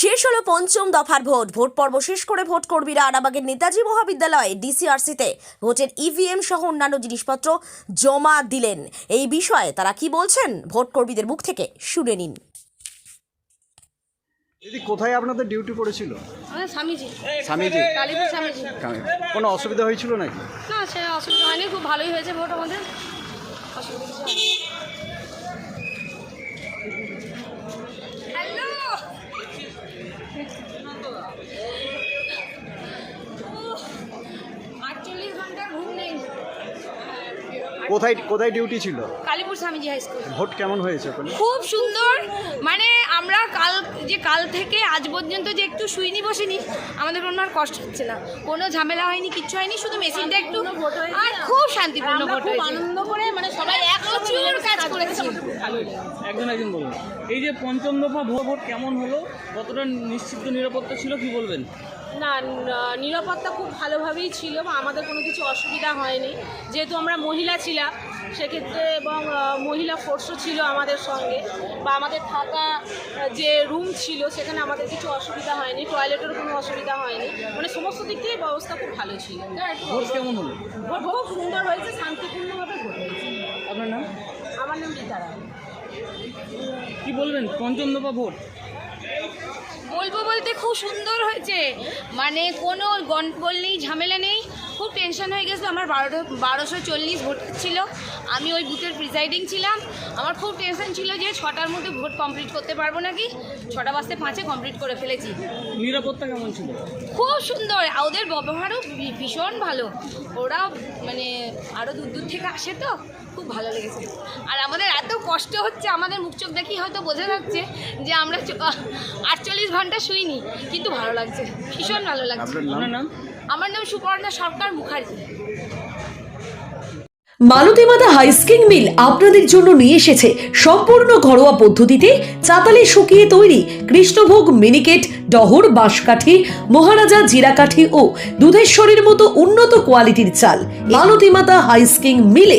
শেষ হলো পঞ্চম দফার ভোট। ভোট পর্ব শেষ করে ভোট কর্মীরা আরাবাগের নেতাজি মহাবিদ্যালয়ে ডিসিআরসিতে ভোটের ইভিএম সহ অন্যান্য জিনিসপত্র জমা দিলেন। এই বিষয়ে তারা কি বলছেন ভোট কর্মীদের মুখ থেকে শুনে নিন। দিদি কোথায় আপনাদের ডিউটি পড়েছিল? আমাদের স্বামীজি। স্বামীজি? কালীপুর স্বামীজি। কোনো অসুবিধা হয়েছিল নাকি? না সে অসুবিধা হয়নি খুব ভালোই হয়েছে ভোট আমাদের। অসুবিধা কিছু হয়নি। হ্যালো আটচল্লিশ ঘণ্টার ঘুম নেই কোথায় কোথায় ডিউটি ছিল? Kalipur Swamiji high school vote কেমন হয়েছে ওখানে? খুব সুন্দর। মানে আমরা কাল যে কাল থেকে আজ পর্যন্ত যে একটু শুইনি বসিনি আমাদের কোনো আর কষ্ট হচ্ছে না। কোনো ঝামেলা হয়নি কিচ্ছু হয়নি শুধু মেশিনটা একটু আর খুব শান্তিপূর্ণ ভোট হয়েছে। আনন্দ করে মানে সবাই এক করেছি। একজন একজন বলুন। এই যে পঞ্চম দফা ভোট কেমন হলো? কতটা নিশ্চিত নিরাপত্তা ছিল কি বলবেন? না নিরাপত্তা খুব ভালোভাবেই ছিল বা আমাদের কোনো কিছু অসুবিধা হয়নি। যেহেতু আমরা মহিলা ছিলাম সেক্ষেত্রে এবং মহিলা ফোর্সও ছিল আমাদের সঙ্গে বা আমাদের থাকা যে রুম ছিল সেখানে আমাদের কিছু অসুবিধা হয়নি টয়লেটের কোনো অসুবিধা হয়নি। মানে সমস্ত দিক থেকে ব্যবস্থা খুব ভালো ছিল। ভোট খুব সুন্দর হয়েছে শান্তিপূর্ণভাবে ভোট হয়েছে। আপনার নাম? আমার নাম রীতারা কি বলবেন? পঞ্চম দফা ভোট। বলব বলতে খুব সুন্দর হয়েছে। মানে কোনো গন নেই ঝামেলা নেই। খুব টেনশন হয়ে গেছে আমার বারোটা বারোশো চল্লিশ ভোট ছিল। আমি ওই বুথের প্রিসাইডিং ছিলাম। আমার খুব টেনশন ছিল যে ছটার মধ্যে ভোট কমপ্লিট করতে পারব নাকি? ছটা বাজতে পাঁচে কমপ্লিট করে ফেলেছি। নিরাপত্তা কেমন ছিল? খুব সুন্দর। ওদের ব্যবহারও ভীষণ ভালো। ওরা মানে আরও দূর দূর থেকে আসে তো খুব ভালো লেগেছে। আর আমাদের কষ্ট হচ্ছে আমাদের মুখ চোখ দেখি হয়তো বোঝা যাচ্ছে যে আমরা আটচল্লিশ ঘণ্টা শুইনি কিন্তু ভালো লাগছে ভীষণ ভালো লাগছে। আমার নাম সুপর্ণা সরকার মুখার্জি। মালতীমাতা হাইস্কিং মিল আপনাদের জন্য নিয়ে এসেছে সম্পূর্ণ ঘরোয়া পদ্ধতিতে চাতালে শুকিয়ে তৈরি কৃষ্ণভোগ মিনিকেট ডহর বাঁশকাঠি মহারাজা জিরাকাঠি ও দুধেশ্বরীর মতো উন্নত কোয়ালিটির চাল। মালতীমাতা হাইস্কিং মিলে